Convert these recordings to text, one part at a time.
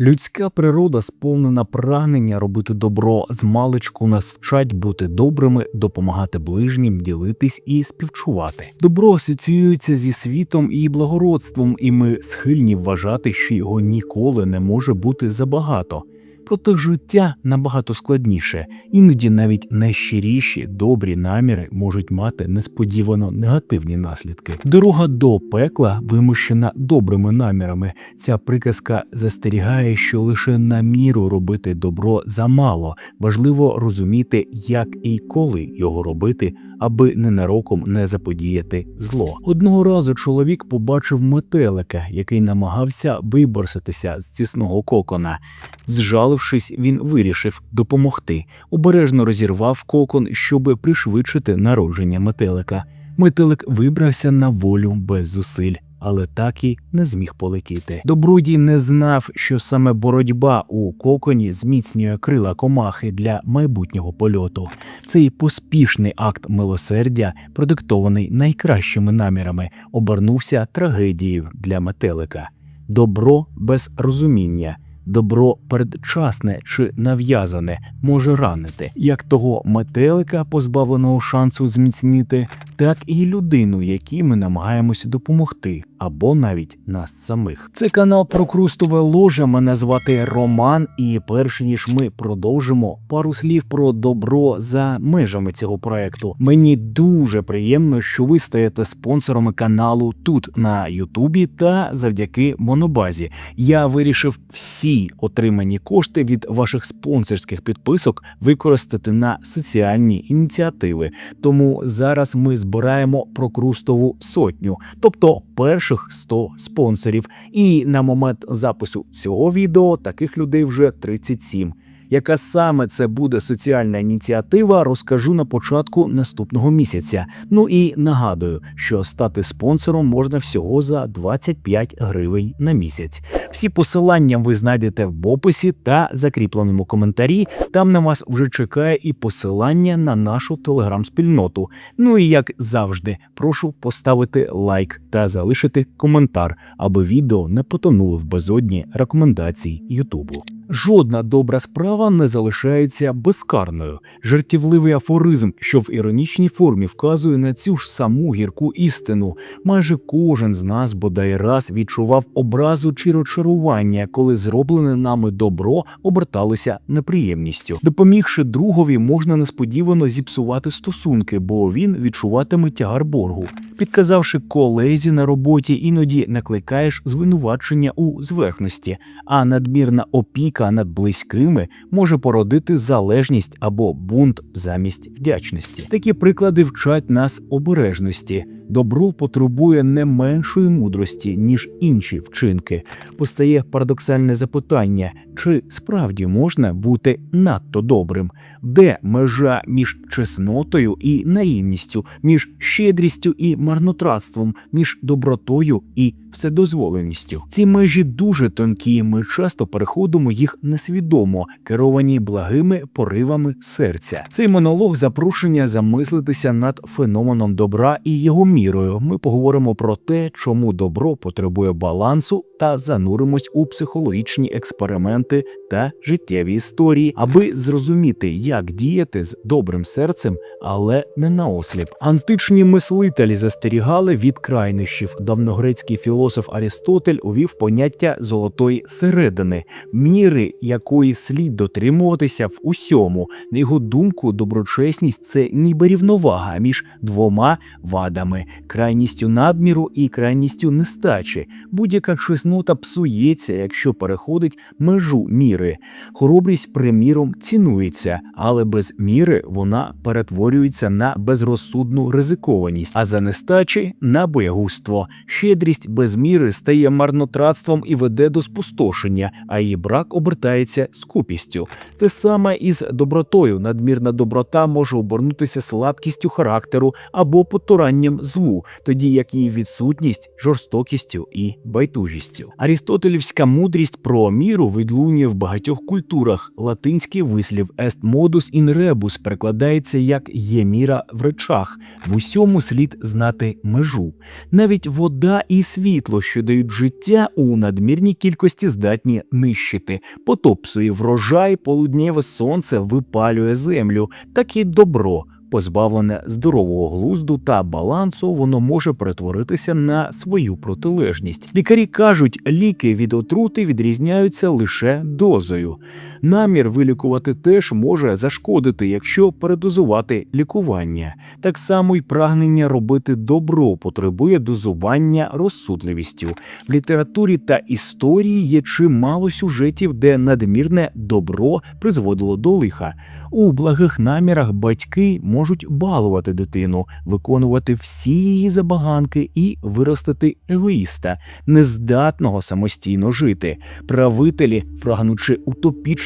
Людська природа сповнена прагнення робити добро. З маличку нас вчать бути добрими, допомагати ближнім, ділитись і співчувати. Добро асоціюється зі світом і благородством, і ми схильні вважати, що його ніколи не може бути забагато. Проте життя набагато складніше, іноді навіть найщиріші добрі наміри можуть мати несподівано негативні наслідки. Дорога до пекла вимущена добрими намірами. Ця приказка застерігає, що лише на міру робити добро замало. Важливо розуміти, як і коли його робити, аби ненароком не заподіяти зло. Одного разу чоловік побачив метелика, який намагався виборситися з тісного кокона. Зжалившись, він вирішив допомогти. Обережно розірвав кокон, щоб пришвидшити народження метелика. Метелик вибрався на волю без зусиль. Але так і не зміг полетіти. Добруді не знав, що саме боротьба у коконі зміцнює крила комахи для майбутнього польоту. Цей поспішний акт милосердя, продиктований найкращими намірами, обернувся трагедією для метелика. Добро без розуміння. Добро передчасне чи нав'язане може ранити як того метелика, позбавленого шансу зміцнити, так і людину, якій ми намагаємося допомогти, або навіть нас самих. Це канал про Крустове ложе. Мене звати Роман. І перш ніж ми продовжимо пару слів про добро за межами цього проекту. Мені дуже приємно, що ви стаєте спонсорами каналу тут на Ютубі та завдяки Монобазі. Я вирішив всі отримані кошти від ваших спонсорських підписок використати на соціальні ініціативи. Тому зараз ми збираємо прокрустову сотню, тобто перших 100 спонсорів. І на момент запису цього відео таких людей вже 37. Яка саме це буде соціальна ініціатива, розкажу на початку наступного місяця. Ну і нагадую, що стати спонсором можна всього за 25 гривень на місяць. Всі посилання ви знайдете в описі та закріпленому коментарі. Там на вас вже чекає і посилання на нашу телеграм-спільноту. Ну і як завжди, прошу поставити лайк та залишити коментар, аби відео не потонуло в безодні рекомендацій Ютубу. Жодна добра справа не залишається безкарною. Жартівливий афоризм, що в іронічній формі вказує на цю ж саму гірку істину. Майже кожен з нас бодай раз відчував образу чи розчарування, коли зроблене нами добро оберталося неприємністю. Допомігши другові, можна несподівано зіпсувати стосунки, бо він відчуватиме тягар боргу. Підказавши колезі на роботі, іноді накликаєш звинувачення у зверхності, а надмірна опіка над близькими може породити залежність або бунт замість вдячності. Такі приклади вчать нас обережності. Добро потребує не меншої мудрості, ніж інші вчинки. Постає парадоксальне запитання: чи справді можна бути надто добрим? Де межа між чеснотою і наївністю, між щедрістю і марнотратством, між добротою і вседозволеністю? Ці межі дуже тонкі. Ми часто переходимо їх несвідомо, керовані благими поривами серця. Цей монолог запрошення замислитися над феноменом добра і його мірою. Ми поговоримо про те, чому добро потребує балансу, та зануримось у психологічні експерименти та життєві історії, аби зрозуміти, як діяти з добрим серцем, але не наосліп. Античні мислителі застерігали від крайнощів. Давногрецький філософ Арістотель увів поняття золотої середини, міри якої слід дотримуватися в усьому. На його думку, доброчесність це ніби рівновага між двома вадами крайністю надміру і крайністю нестачі. Будь-яка чеснота псується, якщо переходить межу міри. Хоробрість, приміром, цінується, але без міри вона перетворюється на безрозсудну ризикованість, а за нестачі на боягузтво. Щедрість без без міри стає марнотратством і веде до спустошення, а її брак обертається скупістю. Те саме із добротою. Надмірна доброта може обернутися слабкістю характеру або потуранням злу, тоді як її відсутність жорстокістю і байдужістю. Арістотелівська мудрість про міру відлунює в багатьох культурах. Латинський вислів est modus in rebus перекладається як є міра в речах. В усьому слід знати межу. Навіть вода і світло, що дають життя, у надмірній кількості здатні нищити. Потоп псує врожай, полуднєве сонце випалює землю, так і добро. Позбавлене здорового глузду та балансу, воно може перетворитися на свою протилежність. Лікарі кажуть, ліки від отрути відрізняються лише дозою. Намір вилікувати теж може зашкодити, якщо передозувати лікування. Так само й прагнення робити добро потребує дозування розсудливістю. В літературі та історії є чимало сюжетів, де надмірне добро призводило до лиха. У благих намірах батьки можуть балувати дитину, виконувати всі її забаганки і виростити егоїста, нездатного самостійно жити. Правителі, прагнучи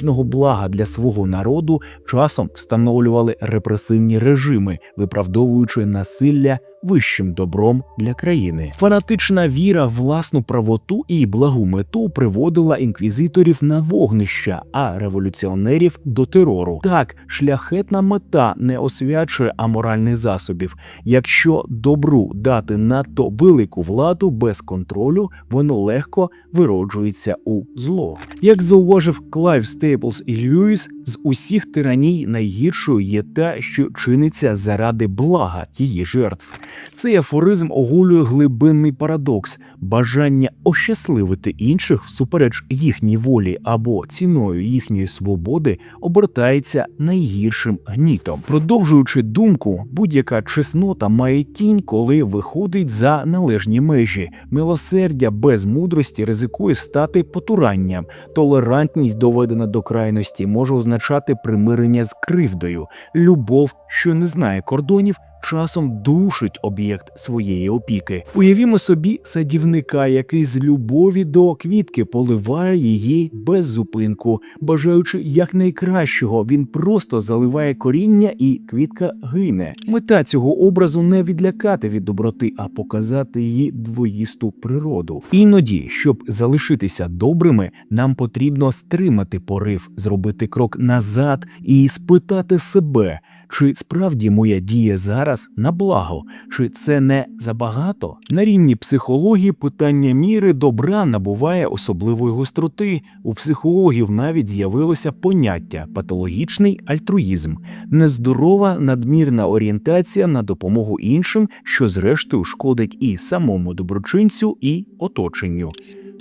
утопічного блага для свого народу, часом встановлювали репресивні режими, виправдовуючи насилля вищим добром для країни. Фанатична віра в власну правоту і благу мету приводила інквізиторів на вогнища, а революціонерів до терору. Так, шляхетна мета не освячує аморальних засобів. Якщо добру дати надто велику владу без контролю, воно легко вироджується у зло. Як зауважив Клайв Стейплс і Льюіс, з усіх тираній найгіршою є та, що чиниться заради блага її жертв. Цей афоризм оголює глибинний парадокс бажання ощасливити інших всупереч їхній волі або ціною їхньої свободи обертається найгіршим гнітом. Продовжуючи думку, будь-яка чеснота має тінь, коли виходить за належні межі. Милосердя без мудрості ризикує стати потуранням. Толерантність, доведена до крайності, може означати примирення з кривдою. Любов, що не знає кордонів, часом душить об'єкт своєї опіки. Уявімо собі садівника, який з любові до квітки поливає її без зупинку, бажаючи якнайкращого, він просто заливає коріння, і квітка гине. Мета цього образу не відлякати від доброти, а показати її двоїсту природу. Іноді, щоб залишитися добрими, нам потрібно стримати порив, зробити крок назад і спитати себе. Чи справді моя дія зараз на благо, чи це не забагато? На рівні психології питання міри добра набуває особливої гостроти. У психологів навіть з'явилося поняття патологічний альтруїзм, нездорова надмірна орієнтація на допомогу іншим, що зрештою шкодить і самому доброчинцю, і оточенню.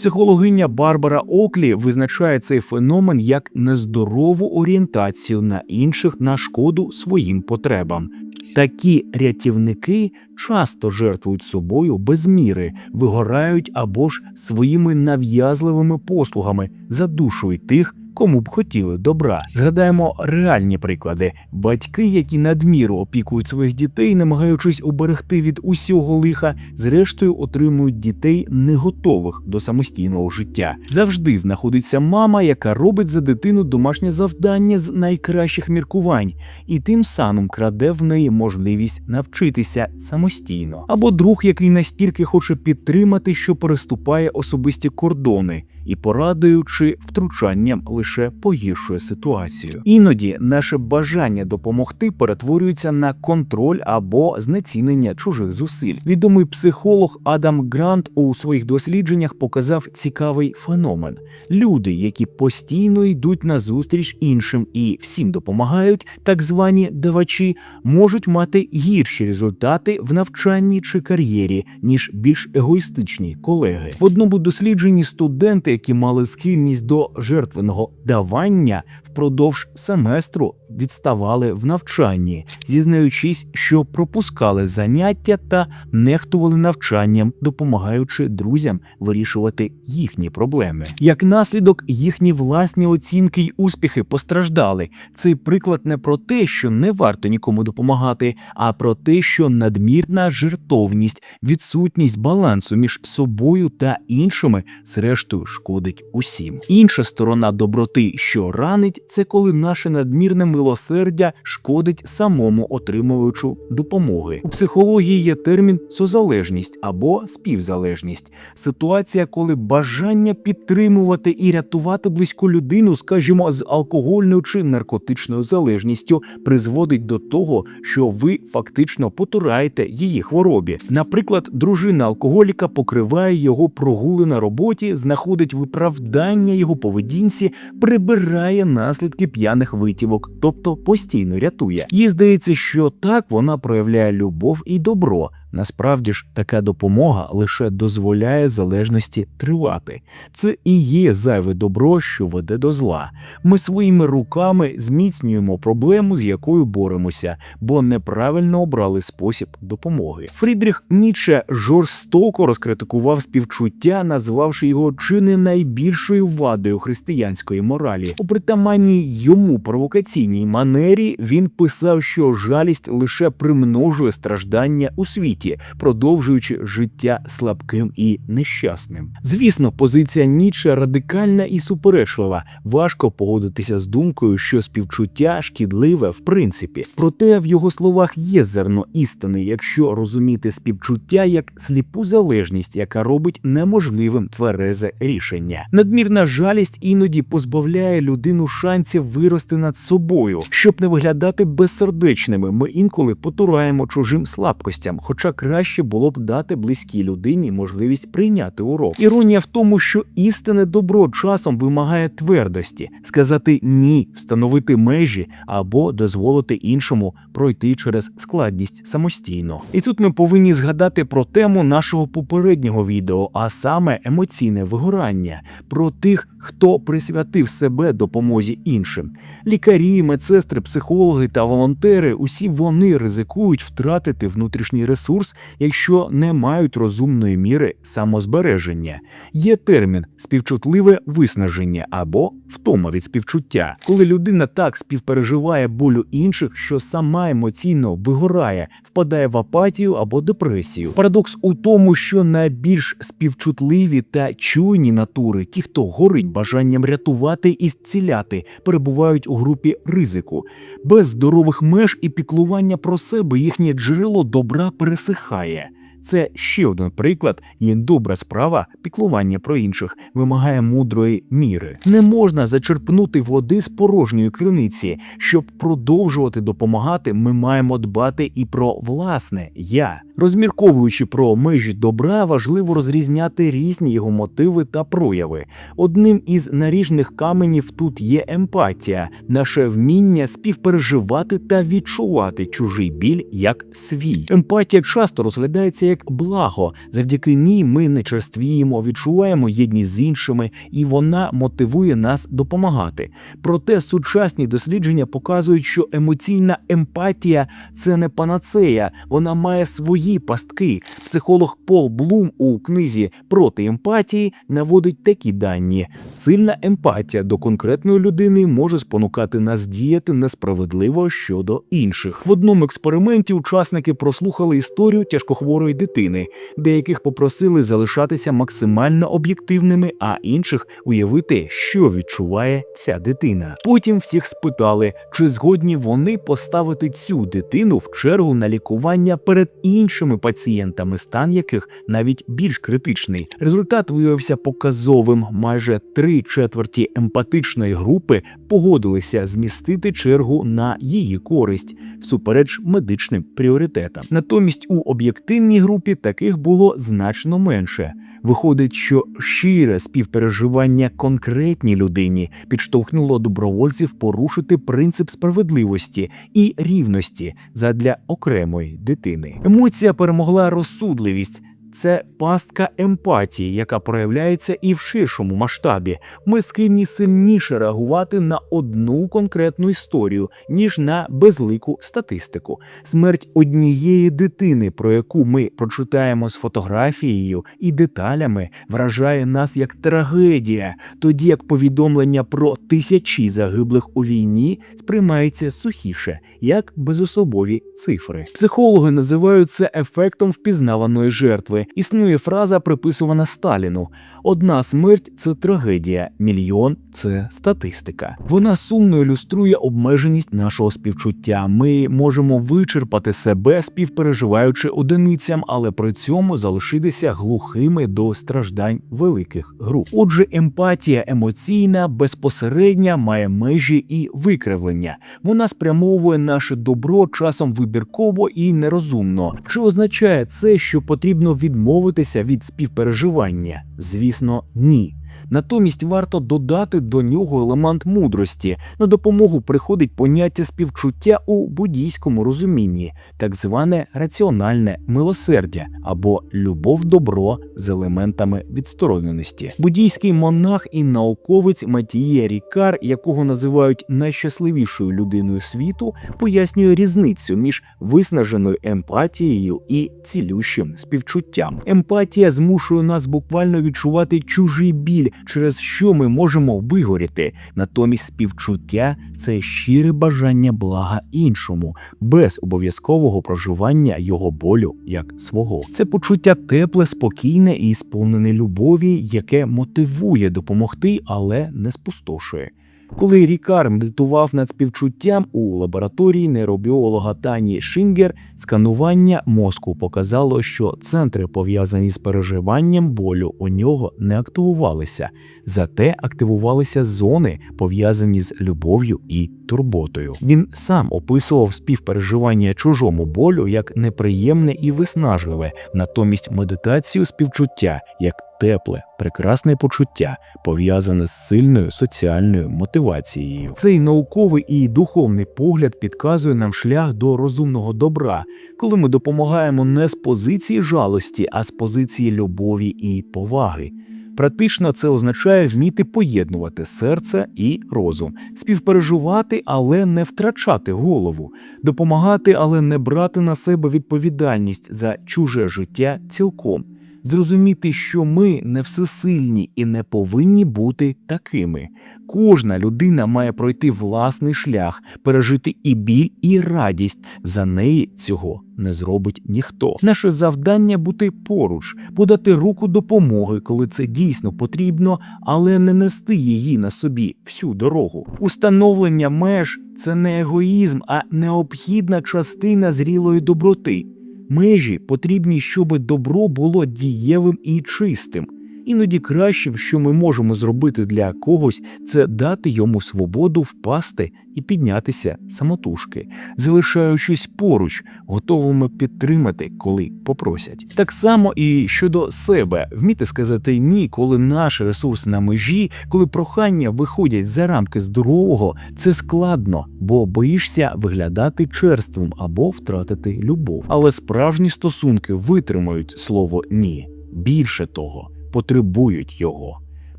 Психологиня Барбара Оклі визначає цей феномен як нездорову орієнтацію на інших на шкоду своїм потребам. Такі рятівники часто жертвують собою без міри, вигорають або ж своїми нав'язливими послугами задушують тих, кому б хотіли добра. Згадаємо реальні приклади: батьки, які надміру опікують своїх дітей, намагаючись уберегти від усього лиха, зрештою отримують дітей не готових до самостійного життя. Завжди знаходиться мама, яка робить за дитину домашнє завдання з найкращих міркувань, і тим самим краде в неї можливість навчитися самостійно. Або друг, який настільки хоче підтримати, що переступає особисті кордони, і порадою чи втручанням лише погіршує ситуацію. Іноді наше бажання допомогти перетворюється на контроль або знецінення чужих зусиль. Відомий психолог Адам Грант у своїх дослідженнях показав цікавий феномен: люди, які постійно йдуть на зустріч іншим і всім допомагають, так звані давачі, можуть мати гірші результати в навчанні чи кар'єрі, ніж більш егоїстичні колеги. В одному дослідженні студенти, які мали схильність до жертвеного давання, упродовж семестру відставали в навчанні, зізнаючись, що пропускали заняття та нехтували навчанням, допомагаючи друзям вирішувати їхні проблеми. Як наслідок, їхні власні оцінки й успіхи постраждали. Цей приклад не про те, що не варто нікому допомагати, а про те, що надмірна жертовність, відсутність балансу між собою та іншими, зрештою, шкодить усім. Інша сторона доброти, що ранить, це коли наше надмірне милосердя шкодить самому отримувачу допомоги. У психології є термін созалежність або співзалежність. Ситуація, коли бажання підтримувати і рятувати близьку людину, скажімо, з алкогольною чи наркотичною залежністю, призводить до того, що ви фактично потураєте її хворобі. Наприклад, дружина алкоголіка покриває його прогули на роботі, знаходить виправдання його поведінці, прибирає наслідки п'яних витівок, тобто постійно рятує. Їй здається, що так вона проявляє любов і добро. Насправді ж така допомога лише дозволяє залежності тривати. Це і є зайве добро, що веде до зла. Ми своїми руками зміцнюємо проблему, з якою боремося, бо неправильно обрали спосіб допомоги. Фрідріх Ніцше жорстоко розкритикував співчуття, назвавши його чи не найбільшою вадою християнської моралі. У притаманній йому провокаційній манері він писав, що жалість лише примножує страждання у світі продовжуючи життя слабким і нещасним. Звісно, позиція Ніцше радикальна і суперечлива. Важко погодитися з думкою, що співчуття шкідливе в принципі. Проте в його словах є зерно істини, якщо розуміти співчуття як сліпу залежність, яка робить неможливим тверезе рішення. Надмірна жалість іноді позбавляє людину шансів вирости над собою, щоб не виглядати безсердечними. Ми інколи потураємо чужим слабкостям, хоча краще було б дати близькій людині можливість прийняти урок. Іронія в тому, що істинне добро часом вимагає твердості, сказати ні, встановити межі або дозволити іншому пройти через складність самостійно. І тут ми повинні згадати про тему нашого попереднього відео, а саме емоційне вигорання, про тих, хто присвятив себе допомозі іншим. Лікарі, медсестри, психологи та волонтери усі вони ризикують втратити внутрішній ресурс, якщо не мають розумної міри самозбереження. Є термін співчутливе виснаження або втома від співчуття, коли людина так співпереживає болю інших, що сама емоційно вигорає, впадає в апатію або депресію. Парадокс у тому, що найбільш співчутливі та чуйні натури, ті, хто горить бажанням рятувати і зціляти, перебувають у групі ризику. Без здорових меж і піклування про себе їхнє джерело добра пересихає. Це ще один приклад, як добра справа піклування про інших вимагає мудрої міри. Не можна зачерпнути води з порожньої криниці. Щоб продовжувати допомагати, ми маємо дбати і про власне я. Розмірковуючи про межі добра, важливо розрізняти різні його мотиви та прояви. Одним із наріжних каменів тут є емпатія, наше вміння співпереживати та відчувати чужий біль як свій. Емпатія часто розглядається як благо. Завдяки ній ми не черствіємо, відчуваємо єдність з іншими, і вона мотивує нас допомагати. Проте сучасні дослідження показують, що емоційна емпатія це не панацея, вона має свої пастки. Психолог Пол Блум у книзі проти емпатії наводить такі дані: сильна емпатія до конкретної людини може спонукати нас діяти несправедливо щодо інших. В одному експерименті учасники прослухали історію тяжкохворої дитини, деяких попросили залишатися максимально об'єктивними, а інших уявити, що відчуває ця дитина. Потім всіх спитали, чи згодні вони поставити цю дитину в чергу на лікування перед іншими пацієнтами, стан яких навіть більш критичний. Результат виявився показовим. Майже три четверті емпатичної групи погодилися змістити чергу на її користь всупереч медичним пріоритетам. Натомість у об'єктивній групі таких було значно менше. Виходить, що щире співпереживання конкретній людині підштовхнуло добровольців порушити принцип справедливості і рівності задля окремої дитини. Емоція перемогла розсудливість. Це пастка емпатії, яка проявляється і в ширшому масштабі. Ми схильні сильніше реагувати на одну конкретну історію, ніж на безлику статистику. Смерть однієї дитини, про яку ми прочитаємо з фотографією і деталями, вражає нас як трагедія, тоді як повідомлення про тисячі загиблих у війні сприймається сухіше, як безособові цифри. Психологи називають це ефектом впізнаваної жертви. Існує фраза, приписувана Сталіну: одна смерть це трагедія, мільйон це статистика. Вона сумно ілюструє обмеженість нашого співчуття. Ми можемо вичерпати себе, співпереживаючи одиницям, але при цьому залишитися глухими до страждань великих груп. Отже, емпатія емоційна, безпосередня, має межі і викривлення. Вона спрямовує наше добро часом вибірково і нерозумно. Чи означає це, що потрібно відмовитися від співпереживання? Звісно, ні. Натомість варто додати до нього елемент мудрості. На допомогу приходить поняття співчуття у буддійському розумінні, так зване раціональне милосердя або любов добро з елементами відстороненості. Буддійський монах і науковець Матіє Рікар, якого називають найщасливішою людиною світу, пояснює різницю між виснаженою емпатією і цілющим співчуттям. Емпатія змушує нас буквально відчувати чужий біль, через що ми можемо вигоріти. Натомість співчуття це щире бажання блага іншому, без обов'язкового проживання його болю як свого. Це почуття тепле, спокійне і сповнене любові, яке мотивує допомогти, але не спустошує. Коли Рікар медитував над співчуттям у лабораторії нейробіолога Тані Шингер, сканування мозку показало, що центри, пов'язані з переживанням болю, у нього не активувалися, зате активувалися зони, пов'язані з любов'ю і турботою. Він сам описував співпереживання чужому болю як неприємне і виснажливе, натомість медитацію співчуття як тепле, прекрасне почуття, пов'язане з сильною соціальною мотивацією. Цей науковий і духовний погляд підказує нам шлях до розумного добра, коли ми допомагаємо не з позиції жалості, а з позиції любові і поваги. Практично це означає вміти поєднувати серце і розум, співпереживати, але не втрачати голову, допомагати, але не брати на себе відповідальність за чуже життя цілком зрозуміти, що ми не всесильні і не повинні бути такими. Кожна людина має пройти власний шлях, пережити і біль, і радість. За неї цього не зробить ніхто. Наше завдання бути поруч, подати руку допомоги, коли це дійсно потрібно, але не нести її на собі всю дорогу. Установлення меж це не егоїзм, а необхідна частина зрілої доброти. Межі потрібні, щоб добро було дієвим і чистим. Іноді кращим, що ми можемо зробити для когось, це дати йому свободу впасти і піднятися самотужки, залишаючись поруч, готовими підтримати, коли попросять. Так само і щодо себе, вміти сказати ні, коли наш ресурс на межі, коли прохання виходять за рамки здорового, це складно, бо боїшся виглядати черством або втратити любов. Але справжні стосунки витримають слово ні. Більше того потребують його.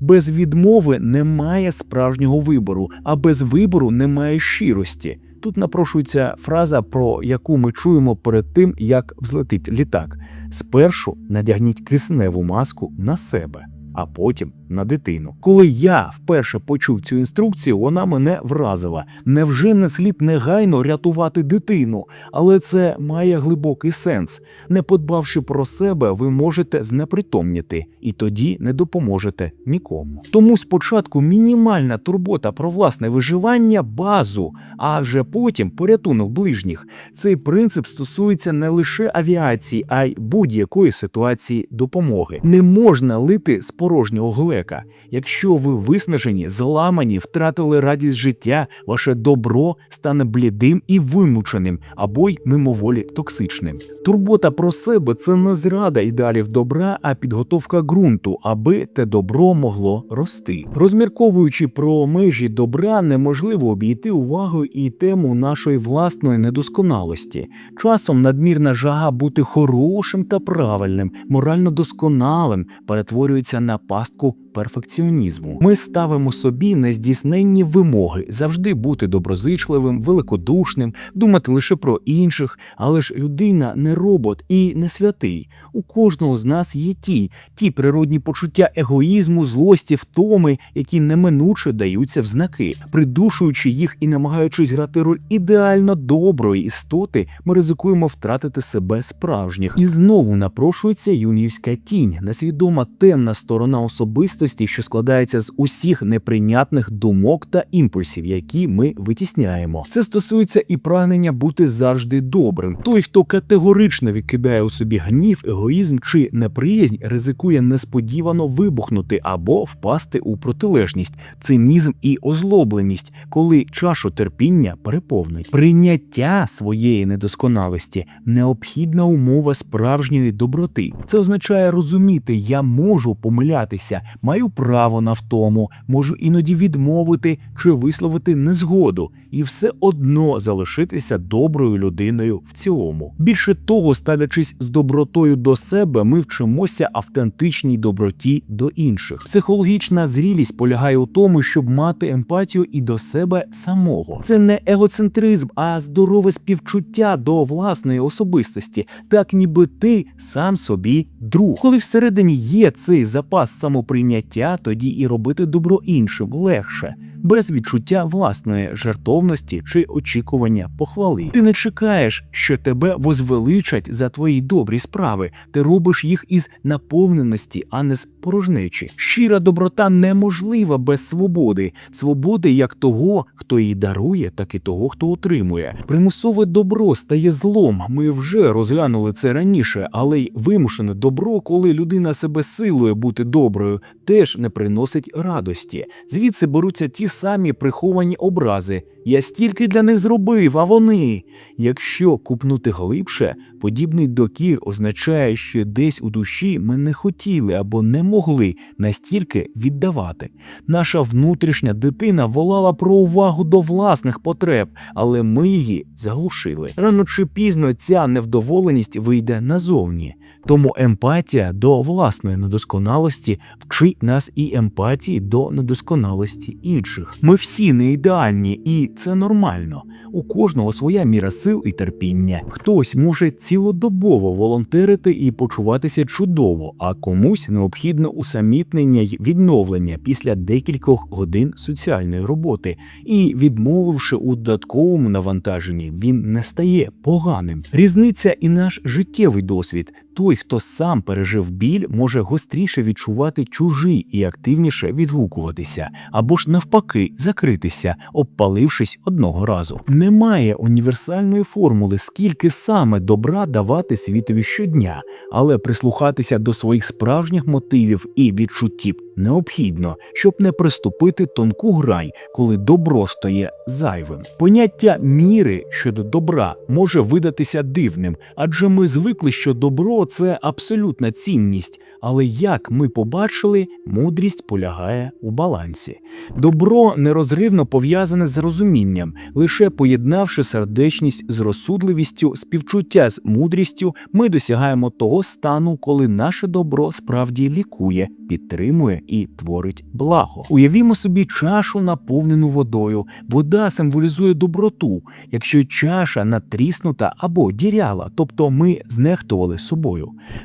Без відмови немає справжнього вибору, а без вибору немає щирості. Тут напрошується фраза, про яку ми чуємо перед тим, як взлетить літак. Спершу надягніть кисневу маску на себе, а потім на дитину. Коли я вперше почув цю інструкцію, вона мене вразила. Невже не слід негайно рятувати дитину? Але це має глибокий сенс. Не подбавши про себе, ви можете знепритомніти, і тоді не допоможете нікому. Тому спочатку мінімальна турбота про власне виживання базу, а вже потім порятунок ближніх. Цей принцип стосується не лише авіації, а й будь-якої ситуації допомоги. Не можна лити з порожнього глечика. Небезпека. Якщо ви виснажені, зламані, втратили радість життя, ваше добро стане блідим і вимученим або й мимоволі токсичним. Турбота про себе це не зрада ідеалів добра, а підготовка ґрунту, аби те добро могло рости. Розмірковуючи про межі добра, неможливо обійти увагою і тему нашої власної недосконалості. Часом надмірна жага бути хорошим та правильним, морально досконалим перетворюється на пастку перфекціонізму. Ми ставимо собі нездійсненні вимоги завжди бути доброзичливим, великодушним, думати лише про інших, але ж людина не робот і не святий. У кожного з нас є ті, ті природні почуття егоїзму, злості, втоми, які неминуче даються в знаки. Придушуючи їх і намагаючись грати роль ідеально доброї істоти, ми ризикуємо втратити себе справжніх. І знову напрошується юнівська тінь, несвідома темна сторона особистості, що складається з усіх неприйнятних думок та імпульсів, які ми витісняємо. Це стосується і прагнення бути завжди добрим. Той, хто категорично відкидає у собі гнів, егоїзм чи неприязнь, ризикує несподівано вибухнути або впасти у протилежність, цинізм і озлобленість, коли чашу терпіння переповнить. Прийняття своєї недосконалості необхідна умова справжньої доброти. Це означає розуміти, я можу помилятися, маю право на втому, можу іноді відмовити чи висловити незгоду, і все одно залишитися доброю людиною в цілому. Більше того, ставлячись з добротою до себе, ми вчимося автентичній доброті до інших. Психологічна зрілість полягає у тому, щоб мати емпатію і до себе самого. Це не егоцентризм, а здорове співчуття до власної особистості, так ніби ти сам собі друг. Коли всередині є цей запас самоприйняття, тоді і робити добро іншим легше, без відчуття власної жертовності чи очікування похвали. Ти не чекаєш, що тебе возвеличать за твої добрі справи. Ти робиш їх із наповненості, а не з порожнечі. Щира доброта неможлива без свободи, свободи як того, хто її дарує, так і того, хто отримує. Примусове добро стає злом. Ми вже розглянули це раніше, але й вимушене добро, коли людина себе силує бути доброю, теж не приносить радості. Звідси беруться ті самі приховані образи. Я стільки для них зробив, а вони. Якщо купнути глибше, подібний докір означає, що десь у душі ми не хотіли або не могли настільки віддавати. Наша внутрішня дитина волала про увагу до власних потреб, але ми її заглушили. Рано чи пізно ця невдоволеність вийде назовні. Тому емпатія до власної недосконалості вчить нас і емпатії до недосконалості інших. Ми всі не ідеальні, і це нормально. У кожного своя міра сил і терпіння. Хтось може цілодобово волонтерити і почуватися чудово, а комусь необхідно усамітнення й відновлення після декількох годин соціальної роботи. І відмовивши у додатковому навантаженні, він не стає поганим. Різниця і наш життєвий досвід. Той, хто сам пережив біль, може гостріше відчувати чужий і активніше відгукуватися, або ж навпаки закритися, обпалившись одного разу. Немає універсальної формули, скільки саме добра давати світові щодня, але прислухатися до своїх справжніх мотивів і відчуттів необхідно, щоб не приступити тонку грань, коли добро стає зайвим. Поняття міри щодо добра може видатися дивним, адже ми звикли, що добро це абсолютна цінність. Але як ми побачили, мудрість полягає у балансі. Добро нерозривно пов'язане з розумінням, лише поєднавши сердечність з розсудливістю, співчуття з мудрістю, ми досягаємо того стану, коли наше добро справді лікує, підтримує і творить благо. Уявімо собі чашу, наповнену водою. Вода символізує доброту. Якщо чаша натріснута або діряла, тобто ми знехтували собою,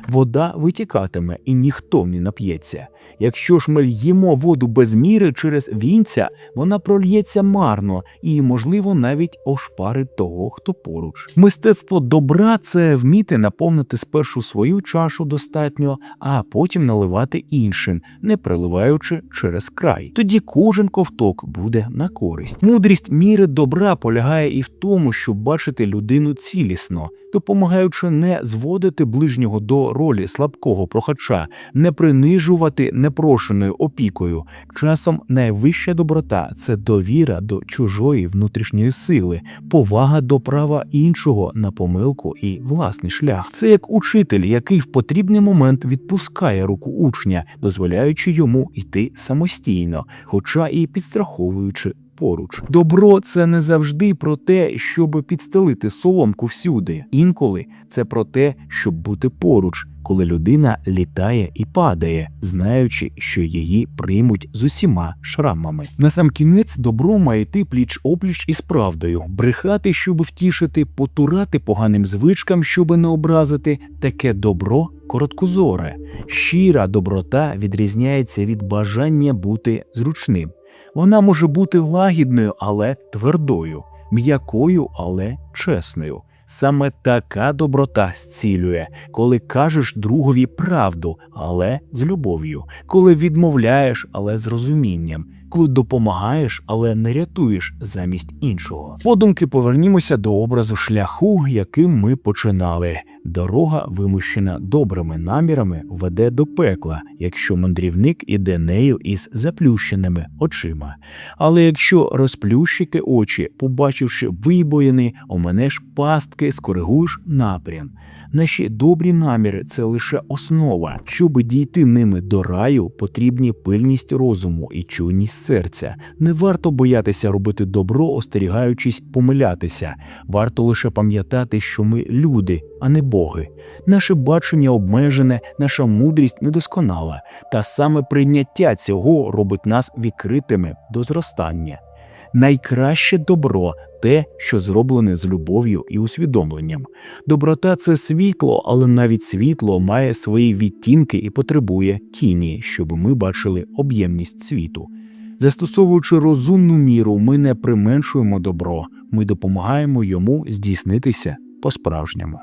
вода витікатиме і ніхто не нап'ється. Якщо ж ми льємо воду без міри через вінця, вона прольється марно і, можливо, навіть ошпарить того, хто поруч. Мистецтво добра це вміти наповнити спершу свою чашу достатньо, а потім наливати іншим, не приливаючи через край. Тоді кожен ковток буде на користь. Мудрість міри добра полягає і в тому, щоб бачити людину цілісно. допомагаючи не зводити ближнього до ролі слабкого прохача, не принижувати непрошеною опікою. Часом найвища доброта це довіра до чужої внутрішньої сили, повага до права іншого на помилку і власний шлях. Це як учитель, який в потрібний момент відпускає руку учня, дозволяючи йому йти самостійно, хоча і підстраховуючи. Поруч добро це не завжди про те, щоб підстелити соломку всюди. Інколи це про те, щоб бути поруч, коли людина літає і падає, знаючи, що її приймуть з усіма шрамами. Насамкінець добро має йти пліч опліч із правдою, брехати, щоб втішити, потурати поганим звичкам, щоб не образити. Таке добро короткозоре. Щира доброта відрізняється від бажання бути зручним. Вона може бути лагідною, але твердою, м'якою, але чесною. Саме така доброта зцілює, коли кажеш другові правду, але з любов'ю, коли відмовляєш, але з розумінням, коли допомагаєш, але не рятуєш замість іншого. Подумки повернімося до образу шляху, яким ми починали. Дорога, вимущена добрими намірами, веде до пекла, якщо мандрівник іде нею із заплющеними очима. Але якщо розплющити очі, побачивши вибоїни, оминеш пастки, скоригуєш напрям. Наші добрі наміри це лише основа. Щоб дійти ними до раю, потрібні пильність розуму і чуйність серця. Не варто боятися робити добро, остерігаючись помилятися. Варто лише пам'ятати, що ми люди, а не боги. Наше бачення обмежене, наша мудрість недосконала, та саме прийняття цього робить нас відкритими до зростання. Найкраще добро те, що зроблене з любов'ю і усвідомленням. Доброта це світло, але навіть світло має свої відтінки і потребує тіні, щоб ми бачили об'ємність світу. Застосовуючи розумну міру, ми не применшуємо добро, ми допомагаємо йому здійснитися по-справжньому.